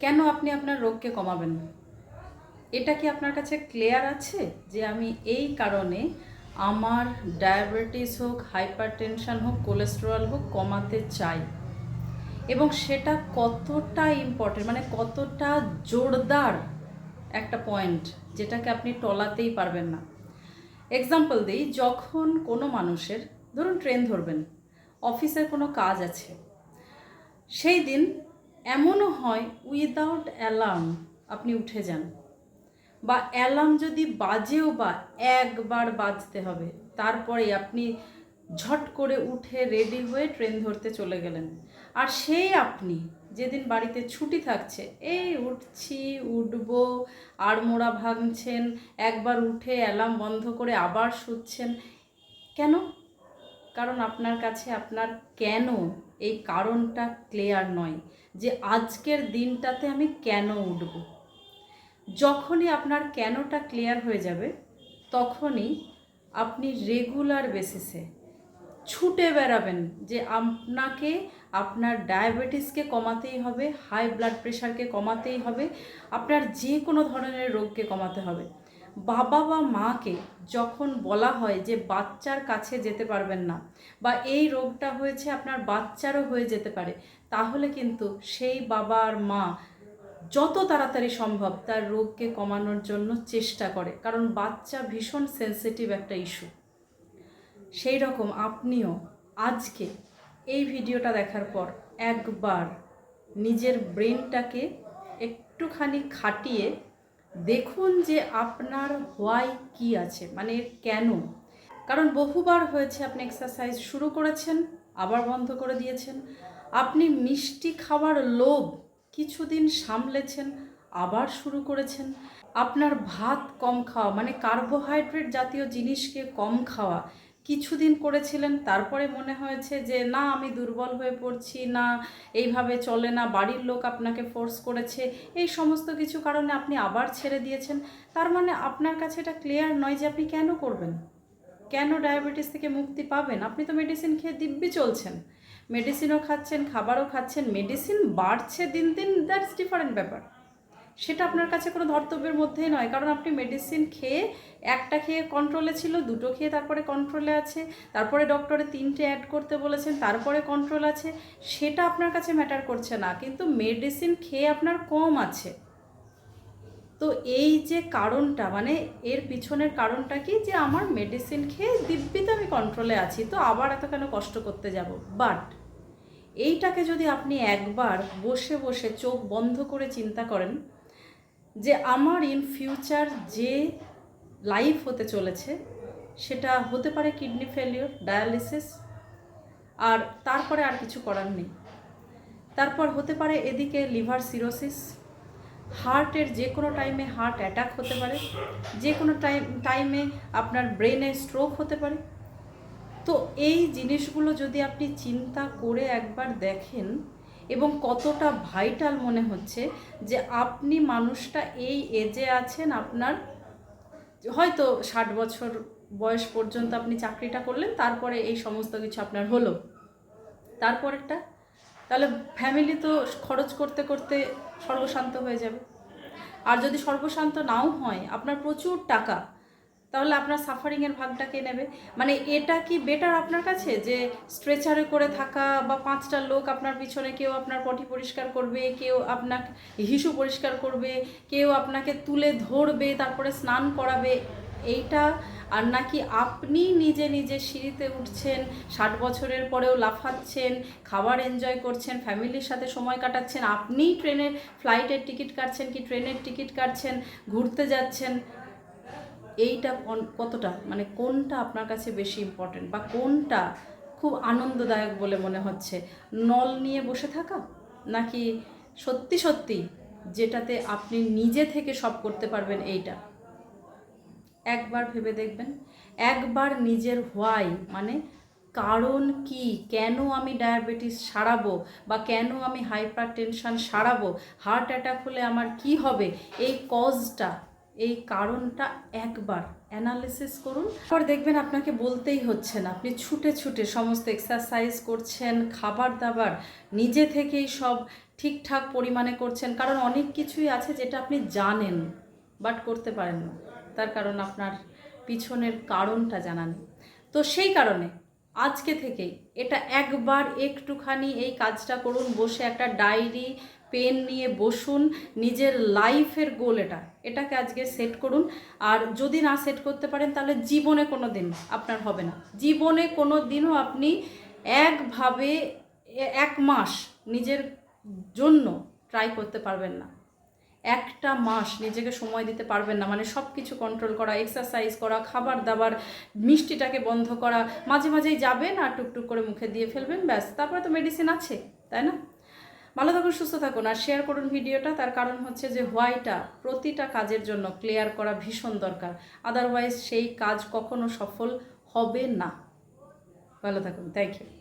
কেন আপনি আপনার রোগকে কমাবেন? না এটা কি আপনার কাছে ক্লিয়ার আছে যে আমি এই কারণে আমার ডায়াবেটিস হোক হাইপার টেনশন হোক কোলেস্টেরল হোক কমাতে চাই? এবং সেটা কতটা ইম্পর্টেন্ট মানে কতটা জোরদার একটা পয়েন্ট যেটাকে আপনি টলাতেই পারবেন না। এক্সাম্পল দিই, যখন কোনো মানুষের, ধরুন ট্রেন ধরবেন, অফিসের কোনো কাজ আছে, সেই দিন এমনও হয় উইদাউট অ্যালার্ম আপনি উঠে যান। বা অ্যালার্ম যদি বাজেও বা একবার বাজতে হবে, তারপরে আপনি ঝট করে উঠে রেডি হয়ে ট্রেন ধরতে চলে গেলেন। আর সেই আপনি যেদিন বাড়িতে ছুটি থাকছে, এই উঠছি, উঠবো আড়মোড়া ভাঙছেন, একবার উঠে অ্যালার্ম বন্ধ করে আবার শুচ্ছেন, কেন? কারণ আপনার কাছে আপনার কেন এই কারণটা ক্লিয়ার নয় যে আজকের দিনটাতে আমি কেন উঠব। যখনই আপনার কেনটা ক্লিয়ার হয়ে যাবে, তখনই আপনি রেগুলার বেসিসে ছুটে বেড়াবেন যে আপনাকে আপনার ডায়াবেটিসকে কমাতেই হবে হাই ব্লাড প্রেশারকে কমাতেই হবে, আপনার যে কোনো ধরনের রোগকে কমাতে হবে। বাবা বা মাকে যখন বলা হয় যে বাচ্চার কাছে যেতে পারবেন না বা এই রোগটা হয়েছে আপনার বাচ্চারও হয়ে যেতে পারে, তাহলে কিন্তু সেই বাবা আর মা যত তাড়াতাড়ি সম্ভব তার রোগকে কমানোর জন্য চেষ্টা করে। কারণ বাচ্চা ভীষণ সেন্সিটিভ একটা ইস্যু সেই রকম আপনিও আজকে এই ভিডিওটা দেখার পর একবার নিজের ব্রেনটাকে একটুখানি খাটিয়ে দেখুন যে আপনার হোয়াই কি আছে মানে কেন? কারণ বহুবার হয়েছে আপনি এক্সারসাইজ শুরু করেছেন, আবার বন্ধ করে দিয়েছেন। আপনি মিষ্টি খাওয়ার লোভ কিছুদিন সামলেছেন, আবার শুরু করেছেন। আপনার ভাত কম খাওয়া মানে কার্বোহাইড্রেট জাতীয় জিনিসকে কম খাওয়া কিছুদিন করেছিলেন, তারপরে মনে হয়েছে যে, না, আমি দুর্বল হয়ে পড়ছি, না, এইভাবে চলে না, বাড়ির লোক আপনাকে ফোর্স করেছে। এই সমস্ত কিছু কারণে আপনি আবার ছেড়ে দিয়েছেন। তার মানে আপনার কাছে এটা ক্লিয়ার নয় যে আপনি কেন করবেন? কেন ডায়াবেটিস থেকে মুক্তি পাবেন? আপনি তো মেডিসিন খেয়ে দিব্যি চলছেন। মেডিসিনও খাচ্ছেন, খাবারও খাচ্ছেন মেডিসিন বাড়ছে দিন দিন দ্যাটস ডিফারেন্ট ব্যাপার। সেটা আপনার কাছে কোনো ধর্তব্যের মধ্যেই নয়। কারণ আপনি মেডিসিন খেয়ে একটা খেয়ে কন্ট্রোলে ছিল, দুটো খেয়ে তারপরে কন্ট্রোলে আছে, তারপরে ডক্টরে তিনটে অ্যাড করতে বলেছেন, তারপরে কন্ট্রোল আছে, সেটা আপনার কাছে ম্যাটার করছে না। কিন্তু মেডিসিন খেয়ে আপনার কম আছে। তো এই যে কারণটা মানে এর পিছনের কারণটা কি? যে আমার মেডিসিন খেয়ে দিব্যিতে আমি কন্ট্রোলে আছি, তো আবার এত কেন কষ্ট করতে যাব? বাট এইটাকে যদি আপনি একবার বসে বসে চোখ বন্ধ করে চিন্তা করেন যে আমার ইন ফিউচার যে লাইফ হতে চলেছে, সেটা হতে পারে কিডনি ফেলিওর ডায়ালিসিস আর তারপরে আর কিছু করার নেই। তারপর হতে পারে এদিকে লিভার সিরোসিস হার্টের যে কোনো টাইমে হার্ট অ্যাটাক হতে পারে, যে কোনো টাইম টাইমে আপনার ব্রেনে স্ট্রোক হতে পারে। তো এই জিনিসগুলো যদি আপনি চিন্তা করে একবার দেখেন এবং কতটা ভাইটাল মনে হচ্ছে যে আপনি মানুষটা এই এজে আছেন, আপনার হয়তো ষাট বছর বয়স পর্যন্ত আপনি চাকরিটা করলেন, তারপরে এই সমস্ত কিছু আপনার হলো। তারপরেরটা তাহলে ফ্যামিলি তো খরচ করতে করতে সর্বশান্ত হয়ে যাবে। আর যদি সর্বশান্ত নাও হয়, আপনার প্রচুর টাকা তাহলে আপনার সাফারিংয়ের ভাগটা কে নেবে? মানে এটা কি বেটার আপনার কাছে? যে স্ট্রেচারে করে থাকা বা পাঁচটা লোক আপনার পিছনে, কেউ আপনার পটি পরিষ্কার করবে, কেউ আপনার হিসু পরিষ্কার করবে, কেউ আপনাকে তুলে ধরবে, তারপরে স্নান করাবে, এইটা আর নাকি আপনি নিজে নিজে সিঁড়িতে উঠছেন, ষাট বছরের পরেও লাফাচ্ছেন, খাবার এনজয় করছেন, ফ্যামিলির সাথে সময় কাটাচ্ছেন, আপনিই ট্রেনের ফ্লাইটের টিকিট কাটছেন কি ট্রেনের টিকিট কাটছেন, ঘুরতে যাচ্ছেন এইটা কতটা? মানে কোনটা আপনার কাছে বেশি ইম্পর্টেন্ট বা কোনটা খুব আনন্দদায়ক বলে মনে হচ্ছে? নল নিয়ে বসে থাকা? নাকি সত্যি সত্যি যেটাতে আপনি নিজে থেকে সব করতে পারবেন এইটা? একবার ভেবে দেখবেন। একবার নিজের হোয়াই মানে কারণ কি? কেন আমি ডায়াবেটিস সারাবো? বা কেন আমি হাইপার টেনশন সারাবো? হার্ট অ্যাটাক হলে আমার কি হবে? এই কজটা এই কারণটা একবার অ্যানালিসিস করুন। পর দেখবেন আপনাকে বলতেই হচ্ছে না। আপনি ছুটে ছুটে সমস্ত এক্সারসাইজ করছেন, খাবার দাবার নিজে থেকেই সব ঠিকঠাক পরিমাণে করছেন। কারণ অনেক কিছুই আছে যেটা আপনি জানেন বাট করতে পারেন না। তার কারণ আপনার পিছনের কারণটা জানা নেই। তো সেই কারণে আজকে থেকেই এটা একবার একটুখানি এই কাজটা করুন। বসে একটা ডায়েরি পেন নিয়ে বসুন, নিজের লাইফের গোল এটা। এটাকে আজকে সেট করুন। আর যদি না সেট করতে পারেন, তাহলে জীবনে কোনো দিন আপনার হবে না। জীবনে কোনো দিনও আপনি একভাবে, এক মাস নিজের জন্য ট্রাই করতে পারবেন না। একটা মাস নিজেকে সময় দিতে পারবেন না। মানে সব কিছু কন্ট্রোল করা এক্সারসাইজ করা, খাবার দাবার, মিষ্টিটাকে বন্ধ করা, মাঝে মাঝেই যাবেন আর টুকটুক করে মুখে দিয়ে ফেলবেন, ব্যাস। তারপরে তো মেডিসিন আছে, তাই না? ভালো থাকুন, সুস্থ থাকুন আর শেয়ার করুন ভিডিওটা। তার কারণ হচ্ছে যে হোয়াইটা প্রতিটা কাজের জন্য ক্লিয়ার করা ভীষণ দরকার। আদারওয়াইজ সেই কাজ কখনো সফল হবে না। ভালো থাকুন থ্যাংক ইউ